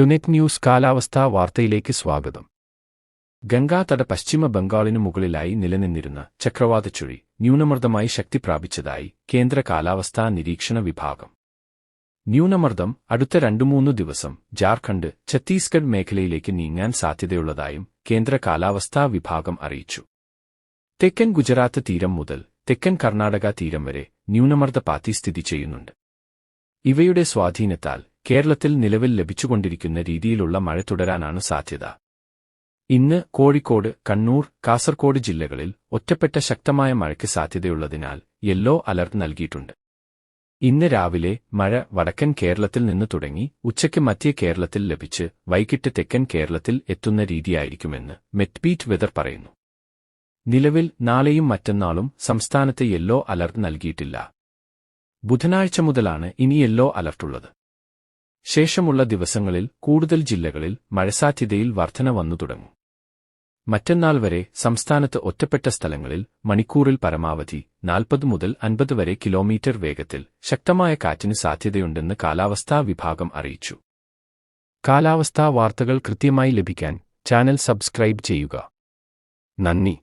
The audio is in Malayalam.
ടുനെറ്റ് ന്യൂസ് കാലാവസ്ഥാ വാർത്തയിലേക്ക് സ്വാഗതം. ഗംഗാതട പശ്ചിമ ബംഗാളിനു മുകളിലായി നിലനിന്നിരുന്ന ചക്രവാതച്ചുഴി ന്യൂനമർദ്ദമായി ശക്തി പ്രാപിച്ചതായി കേന്ദ്ര കാലാവസ്ഥാ നിരീക്ഷണ വിഭാഗം. ന്യൂനമർദ്ദം അടുത്ത രണ്ടു മൂന്നു ദിവസം ജാർഖണ്ഡ് ഛത്തീസ്ഗഡ് മേഖലയിലേക്ക് നീങ്ങാൻ സാധ്യതയുള്ളതായും കേന്ദ്ര കാലാവസ്ഥാ വിഭാഗം അറിയിച്ചു. തെക്കൻ ഗുജറാത്ത് തീരം മുതൽ തെക്കൻ കർണാടക തീരം വരെ ന്യൂനമർദ്ദ പാത്തി സ്ഥിതി ചെയ്യുന്നുണ്ട്. ഇവയുടെ സ്വാധീനത്താൽ കേരളത്തിൽ നിലവിൽ ലഭിച്ചുകൊണ്ടിരിക്കുന്ന രീതിയിലുള്ള മഴ തുടരാനാണ് സാധ്യത. ഇന്ന് കോഴിക്കോട് കണ്ണൂർ കാസർകോട് ജില്ലകളിൽ ഒറ്റപ്പെട്ട ശക്തമായ മഴയ്ക്ക് സാധ്യതയുള്ളതിനാൽ യെല്ലോ അലർട്ട് നൽകിയിട്ടുണ്ട്. ഇന്ന് രാവിലെ മഴ വടക്കൻ കേരളത്തിൽ നിന്ന് തുടങ്ങി ഉച്ചയ്ക്ക് മധ്യ കേരളത്തിൽ ലഭിച്ച് വൈകിട്ട് തെക്കൻ കേരളത്തിൽ എത്തുന്ന രീതിയായിരിക്കുമെന്ന് മെറ്റ്ബീറ്റ് വെതർ പറയുന്നു. നിലവിൽ നാളെയും മറ്റന്നാളും സംസ്ഥാനത്ത് യെല്ലോ അലർട്ട് നൽകിയിട്ടില്ല. ബുധനാഴ്ച മുതലാണ് ഇനി യെല്ലോ അലർട്ടുള്ളത്. ശേഷമുള്ള ദിവസങ്ങളിൽ കൂടുതൽ ജില്ലകളിൽ മഴസാധ്യതയിൽ വർധന വന്നു തുടങ്ങും. മറ്റന്നാൾ വരെ സംസ്ഥാനത്ത് ഒറ്റപ്പെട്ട സ്ഥലങ്ങളിൽ മണിക്കൂറിൽ പരമാവധി നാൽപ്പത് മുതൽ അൻപത് വരെ കിലോമീറ്റർ വേഗത്തിൽ ശക്തമായ കാറ്റിന് സാധ്യതയുണ്ടെന്ന് കാലാവസ്ഥാ വിഭാഗം അറിയിച്ചു. കാലാവസ്ഥാ വാർത്തകൾ കൃത്യമായി ലഭിക്കാൻ ചാനൽ സബ്സ്ക്രൈബ് ചെയ്യുക. നന്ദി.